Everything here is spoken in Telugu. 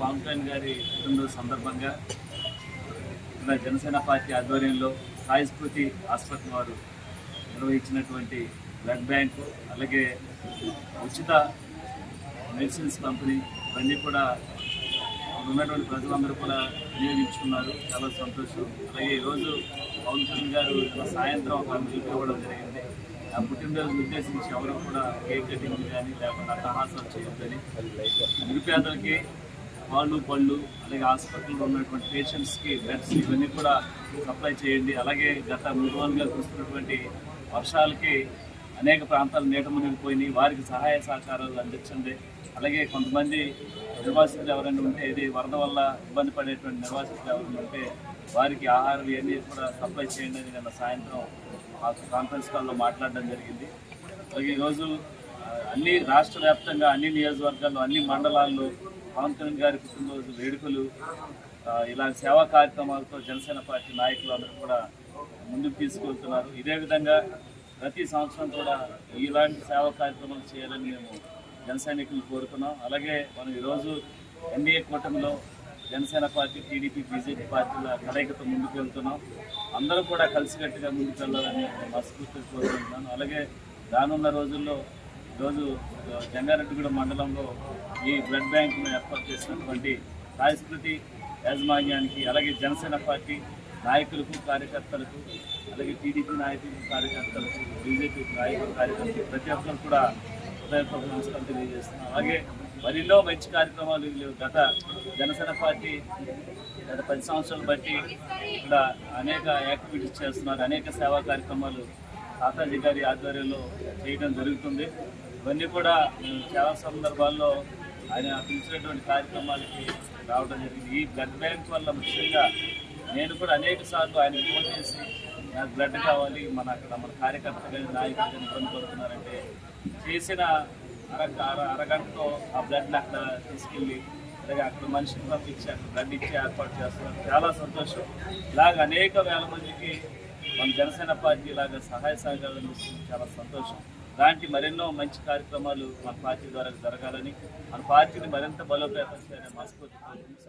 పవన్ కళ్యాణ్ గారి పుట్టినరోజు సందర్భంగా ఇక్కడ జనసేన పార్టీ ఆధ్వర్యంలో సాయి స్ఫూర్తి ఆసుపత్రి వారు నిర్వహించినటువంటి బ్లడ్ బ్యాంకు అలాగే ఉచిత మెడిసిన్స్ పంపిణీ ఇవన్నీ కూడా ఉన్నటువంటి ప్రజలందరూ కూడా వినియోగించుకున్నారు. చాలా సంతోషం. అలాగే ఈరోజు పవన్ కళ్యాణ్ గారు సాయంత్రం ఒక పిలుపు ఇవ్వడం జరిగింది. ఆ పుట్టినరోజు ఉద్దేశించి ఎవరు కూడా కేక్ కటింగ్ కానీ లేకపోతే అట్టహాసాలు చేయొద్దని నిరుపేదలకి పాలు పళ్ళు అలాగే హాస్పిటల్లో ఉన్నటువంటి పేషెంట్స్కి బెడ్స్ ఇవన్నీ కూడా సప్లై చేయండి. అలాగే గత మూడు రోజులుగా కురుస్తున్నటువంటి వర్షాలకి అనేక ప్రాంతాలు నీట మునిగిపోయినాయి వారికి సహాయ సహకారాలు అందించండి. అలాగే కొంతమంది నిర్వాసితులు ఎవరైనా ఉంటే ఇది వరద వల్ల ఇబ్బంది పడేటువంటి నిర్వాసితులు ఎవరైనా ఉంటే వారికి ఆహారం ఇవన్నీ కూడా సప్లై చేయండి అని నిన్న సాయంత్రం ఆ కాన్ఫరెన్స్ కాల్లో మాట్లాడడం జరిగింది. అలాగే ఈరోజు అన్ని రాష్ట్ర వ్యాప్తంగా అన్ని నియోజకవర్గాల్లో అన్ని మండలాల్లో పవన్ కళ్యాణ్ గారి పుట్టినరోజు వేడుకలు ఇలాంటి సేవా కార్యక్రమాలతో జనసేన పార్టీ నాయకులు అందరూ కూడా ముందుకు తీసుకెళ్తున్నారు. ఇదే విధంగా ప్రతి సంవత్సరం కూడా ఇలాంటి సేవా కార్యక్రమాలు చేయాలని మేము జనసైనికులు కోరుతున్నాం. అలాగే మనం ఈరోజు ఎన్డీఏ కూటమిలో జనసేన పార్టీ టీడీపీ బీజేపీ పార్టీల కలయికతో ముందుకు వెళ్తున్నాం. అందరూ కూడా కలిసికట్టుగా ముందుకు వెళ్ళాలని మనస్ఫూర్తిగా కోరుకుంటున్నాను. అలాగే రానున్న రోజుల్లో ఈరోజు జంగారెడ్డిగూడ మండలంలో ఈ బ్లడ్ బ్యాంకును ఏర్పాటు చేసినటువంటి రాజస్మృతి యాజమాన్యానికి అలాగే జనసేన పార్టీ నాయకులకు కార్యకర్తలకు అలాగే టీడీపీ నాయకులకు కార్యకర్తలకు బీజేపీ నాయకులు కార్యకర్తలు ప్రతి ఒక్కరు కూడా హృదయపూర్వక నమస్కారం తెలియజేస్తున్నాం. అలాగే మరెన్నో మంచి కార్యక్రమాలు లేవు. గత జనసేన పార్టీ గత పది సంవత్సరాలు బట్టి ఇక్కడ అనేక యాక్టివిటీస్ చేస్తున్నారు. అనేక సేవా కార్యక్రమాలు తాతాజీ గారి ఆధ్వర్యంలో చేయడం జరుగుతుంది. ఇవన్నీ కూడా మేము చాలా సందర్భాల్లో ఆయన పిలిచినటువంటి కార్యక్రమాలకి రావడం జరిగింది. ఈ బ్లడ్ బ్యాంక్ వల్ల ముఖ్యంగా నేను కూడా అనేక సార్లు ఆయన ఫోన్ చేసి నాకు బ్లడ్ కావాలి మన అక్కడ మన కార్యకర్తలు కానీ నాయకులు కానీ ఇబ్బంది పడుతున్నారంటే చేసిన అర అర అరగంటతో ఆ బ్లడ్ని అక్కడ తీసుకెళ్ళి అలాగే అక్కడ మనిషిని పంపించి అక్కడ బ్లడ్ ఇచ్చి ఏర్పాటు చేస్తున్నారు. చాలా సంతోషం. ఇలాగ అనేక వేల మందికి మన జనసేన పార్టీ ఇలాగ సహాయ సహకారాలు చాలా సంతోషం. లాంటి మరెన్నో మంచి కార్యక్రమాలు మన పార్టీ ద్వారా జరగాలని మన పార్టీని మరింత బలోపేతం చేయాలని మనస్ఫూర్తి కోరుకుంటూ